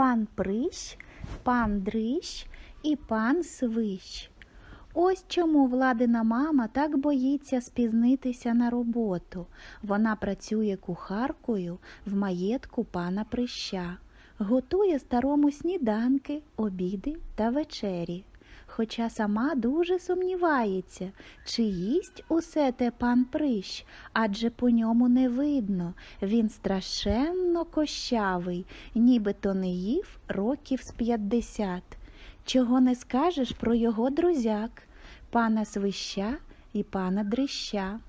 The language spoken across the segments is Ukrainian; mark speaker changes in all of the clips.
Speaker 1: пан Прищ, пан Дрищ і пан Свищ. Ось чому владина мама так боїться спізнитися на роботу. Вона працює кухаркою в маєтку пана Прища, готує старому сніданки, обіди та вечері. Хоча сама дуже сумнівається, чи їсть усе те пан Прищ, адже по ньому не видно. Він страшенно кощавий, нібито не їв років з п'ятдесят. Чого не скажеш про його друзяк, пана Свища і пана Дрища.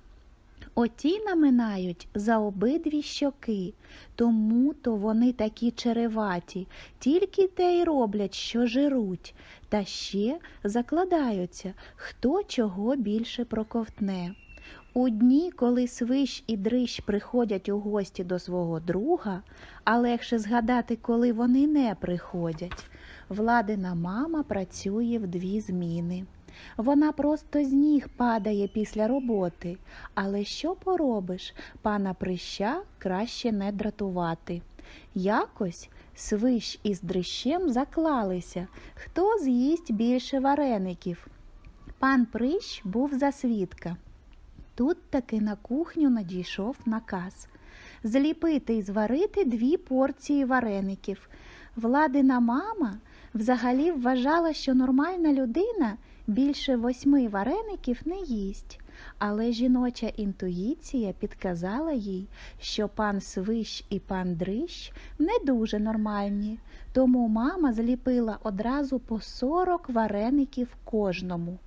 Speaker 1: Оті наминають за обидві щоки, тому то вони такі череваті, тільки те й роблять, що жируть, та ще закладаються, хто чого більше проковтне. У дні, коли свищ і дрищ приходять у гості до свого друга, а легше згадати, коли вони не приходять. Владина мама працює в дві зміни. Вона просто з ніг падає після роботи. Але що поробиш, пана прища краще не дратувати. Якось свищ із дрищем заклалися, хто з'їсть більше вареників. Пан прищ був за свідка. Тут таки на кухню надійшов наказ зліпити і зварити дві порції вареників. Владина мама взагалі вважала, що нормальна людина більше восьми вареників не їсть. Але жіноча інтуїція підказала їй, що пан Свищ і пан Дрищ не дуже нормальні, тому мама зліпила одразу по сорок вареників кожному.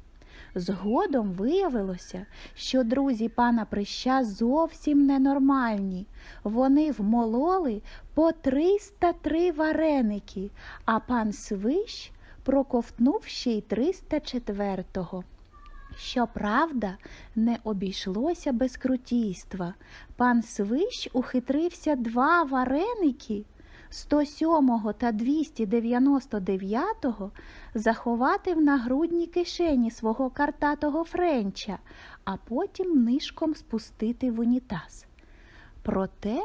Speaker 1: Згодом виявилося, що друзі пана Прища зовсім ненормальні. Вони вмололи по 303 вареники, а пан Свищ проковтнув ще й 304-го. Щоправда, не обійшлося без крутійства. Пан Свищ ухитрився два вареники 107 та 299 заховати в нагрудній кишені свого картатого френча, а потім нишком спустити в унітаз. Проте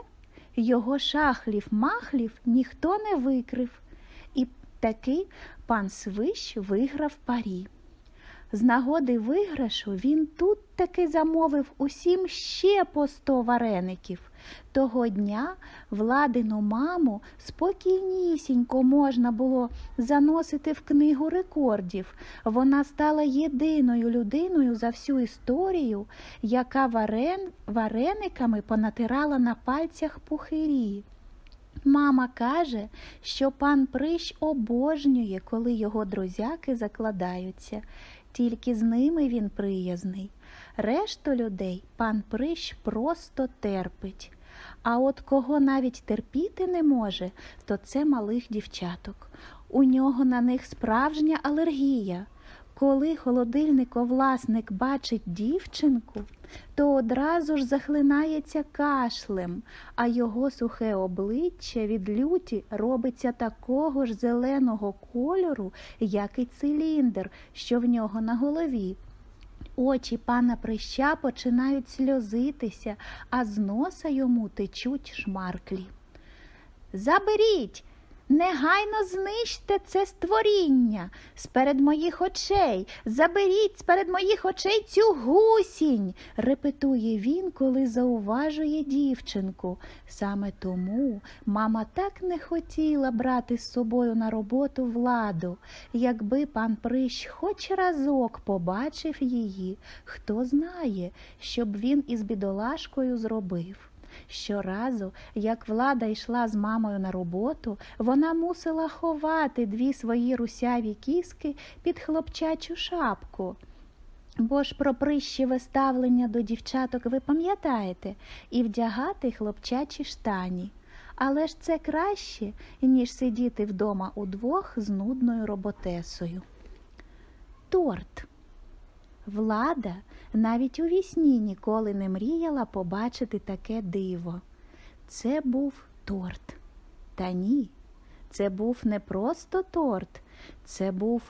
Speaker 1: його шахлів-махлів ніхто не викрив, таки пан Свищ виграв парі. З нагоди виграшу він тут таки замовив усім ще по сто вареників. Того дня владину маму спокійнісінько можна було заносити в книгу рекордів. Вона стала єдиною людиною за всю історію, яка варен... варениками понатирала на пальцях пухирі. Мама каже, що пан Прищ обожнює, коли його друзяки закладаються, тільки з ними він приязний. Решту людей пан Прищ просто терпить. А от кого навіть терпіти не може, то це малих дівчаток. У нього на них справжня алергія. Коли холодильниковласник бачить дівчинку, то одразу ж захлинається кашлем, а його сухе обличчя від люті робиться такого ж зеленого кольору, як і циліндр, що в нього на голові. Очі пана прища починають сльозитися, а з носа йому течуть шмарклі. Заберіть, негайно знищте це створіння сперед моїх очей. Заберіть сперед моїх очей цю гусінь, репетує він, коли зауважує дівчинку. Саме тому мама так не хотіла брати з собою на роботу владу. Якби пан Прищ хоч разок побачив її, хто знає, що б він із бідолашкою зробив. Щоразу, як влада йшла з мамою на роботу, вона мусила ховати дві свої русяві кіски під хлопчачу шапку. Бо ж про прищеве ставлення до дівчаток ви пам'ятаєте, і вдягати хлопчачі штані. Але ж це краще, ніж сидіти вдома удвох з нудною роботесою. Торт. Влада навіть у вісні ніколи не мріяла побачити таке диво. Це був торт. Та ні, це був не просто торт, це був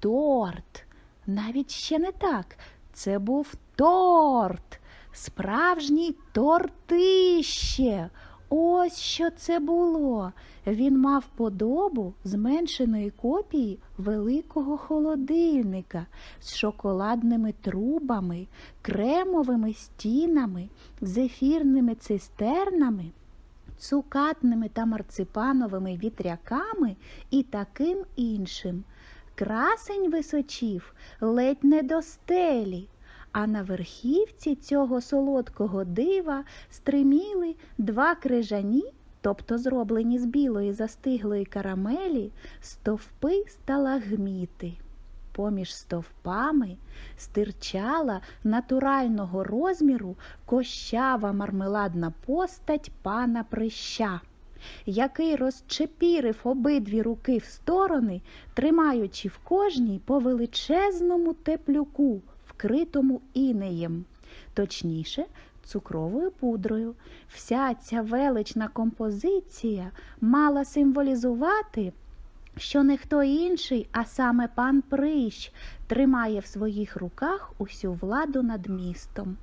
Speaker 1: торт. Навіть ще не так. Це був торт, справжній тортище. Ось що це було. Він мав подобу зменшеної копії великого холодильника з шоколадними трубами, кремовими стінами, зефірними цистернами, цукатними та марципановими вітряками і таким іншим. Красень височів ледь не до стелі, а на верхівці цього солодкого дива стриміли два крижані, тобто зроблені з білої застиглої карамелі, стовпи сталагміти. Поміж стовпами стирчала натурального розміру кощава мармеладна постать пана прища, який розчепірив обидві руки в сторони, тримаючи в кожній по величезному теплюку, вкритому інеєм, точніше, цукровою пудрою. Вся ця велична композиція мала символізувати що не хто інший, а саме пан Прищ тримає в своїх руках усю владу над містом.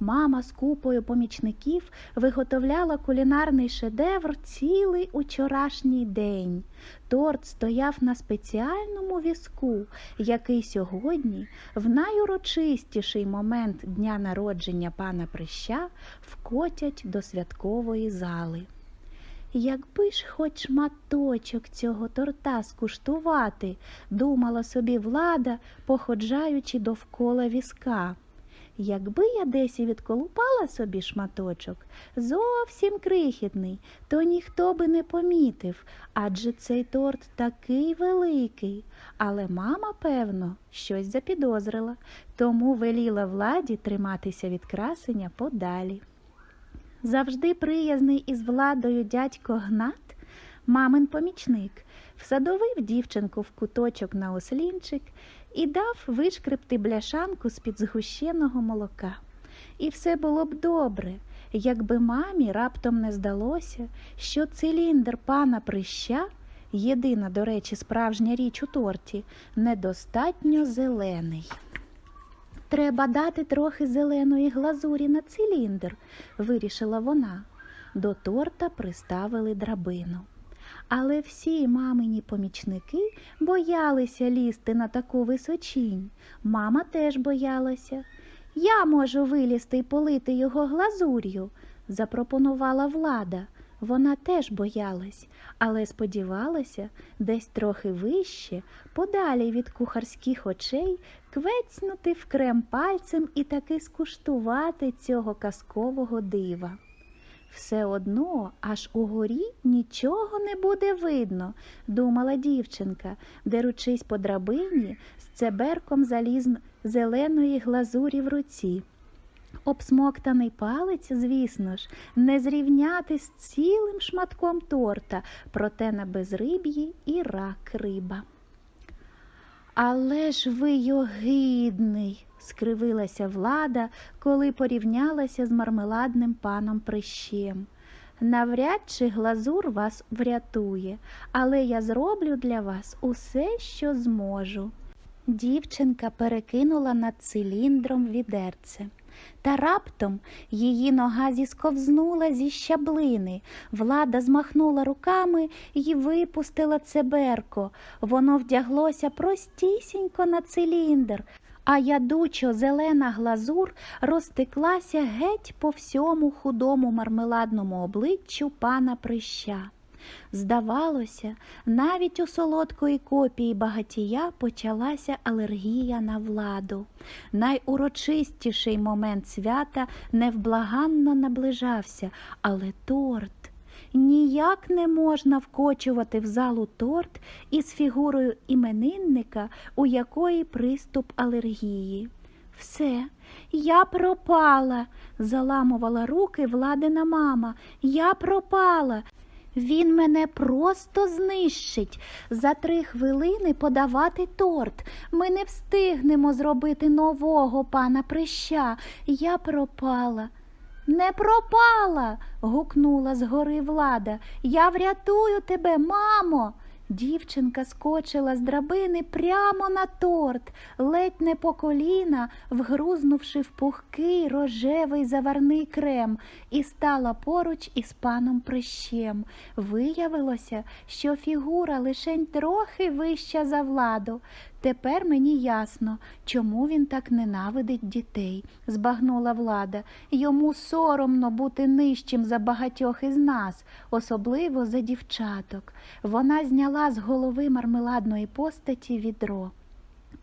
Speaker 1: Мама з купою помічників виготовляла кулінарний шедевр цілий учорашній день. Торт стояв на спеціальному візку, який сьогодні, в найурочистіший момент дня народження пана Прища, вкотять до святкової зали. Якби ж хоч шматочок цього торта скуштувати, думала собі влада, походжаючи довкола візка. Якби я десь і відколупала собі шматочок, зовсім крихітний, то ніхто би не помітив, адже цей торт такий великий. Але мама, певно, щось запідозрила, тому веліла владі триматися від красення подалі. Завжди приязний із владою дядько Гнат, мамин помічник, всадовив дівчинку в куточок на ослінчик і дав вишкребти бляшанку з-під згущеного молока. І все було б добре, якби мамі раптом не здалося, що циліндр пана прища, єдина, до речі, справжня річ у торті, недостатньо зелений. Треба дати трохи зеленої глазурі на циліндр, вирішила вона. До торта приставили драбину. Але всі мамині помічники боялися лізти на таку височінь. Мама теж боялася. Я можу вилізти і полити його глазур'ю, запропонувала влада. Вона теж боялась, але сподівалася десь трохи вище, подалі від кухарських очей, квецнути в крем пальцем і таки скуштувати цього казкового дива. Все одно аж угорі нічого не буде видно, думала дівчинка, деручись по драбині з цеберком залізн зеленої глазурі в руці. Обсмоктаний палець, звісно ж, не зрівняти з цілим шматком торта, проте на безриб'ї і рак риба. Але ж ви йогидний, скривилася влада, коли порівнялася з мармеладним паном прищем. Навряд чи глазур вас врятує, але я зроблю для вас усе, що зможу. Дівчинка перекинула над циліндром відерце. Та раптом її нога зісковзнула зі щаблини. Влада змахнула руками і випустила цеберко. Воно вдяглося простісінько на циліндр, а ядучо зелена глазур розтеклася геть по всьому худому мармеладному обличчю пана прища. Здавалося, навіть у солодкої копії багатія почалася алергія на владу. Найурочистіший момент свята невблаганно наближався, але торт. Ніяк не можна вкочувати в залу торт із фігурою іменинника, у якої приступ алергії. Все, я пропала, заламувала руки владина мама. Я пропала. Він мене просто знищить. За три хвилини подавати торт. Ми не встигнемо зробити нового пана прища. Я пропала. Не пропала. гукнула згори влада. Я врятую тебе, мамо. Дівчинка скочила з драбини прямо на торт, ледь не по коліна, вгрузнувши в пухкий рожевий заварний крем, і стала поруч із паном прищем. Виявилося, що фігура лишень трохи вища за владу. Тепер мені ясно, чому він так ненавидить дітей, збагнула влада. Йому соромно бути нижчим за багатьох із нас, особливо за дівчаток. Вона зняла з голови мармеладної постаті відро.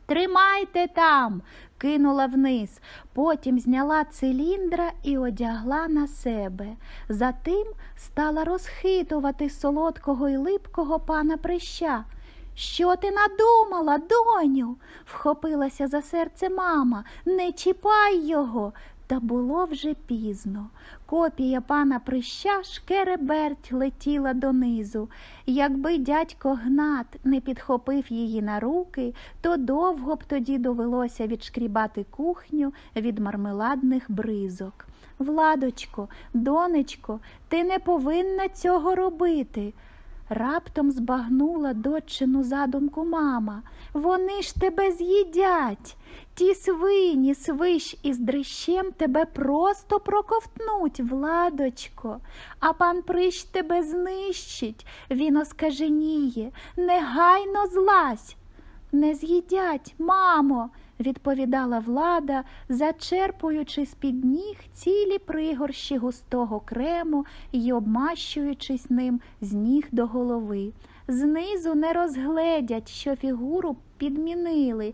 Speaker 1: Тримайте там, кинула вниз, потім зняла циліндра і одягла на себе. Затим стала розхитувати солодкого й липкого пана прища. Що ти надумала, доню? вхопилася за серце мама. Не чіпай його. Та було вже пізно. Копія пана прища шкереберть летіла донизу. Якби дядько Гнат не підхопив її на руки, то довго б тоді довелося відшкрібати кухню від мармеладних бризок. Владочко, донечко, ти не повинна цього робити. Раптом збагнула дочину задумку мама. Вони ж тебе з'їдять. Ті свині, свищ із дрищем тебе просто проковтнуть, Владочко, а пан прищ тебе знищить, він оскаженіє, негайно злазь. Не з'їдять, мамо, відповідала влада, зачерпуючи з-під ніг цілі пригорщі густого крему й обмащуючись ним з ніг до голови. Знизу не розгледять, що фігуру підмінили.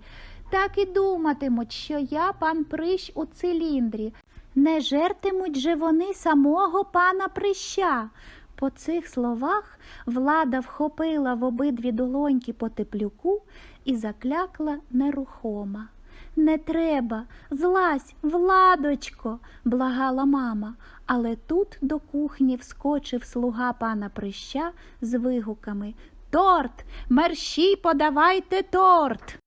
Speaker 1: Так і думатимуть, що я пан прищ у циліндрі. Не жертимуть же вони самого пана прища. По цих словах влада вхопила в обидві долоньки по теплюку і заклякла нерухома. Не треба, злазь, владочко, благала мама, але тут до кухні вскочив слуга пана прища з вигуками. Торт, мерщій подавайте торт.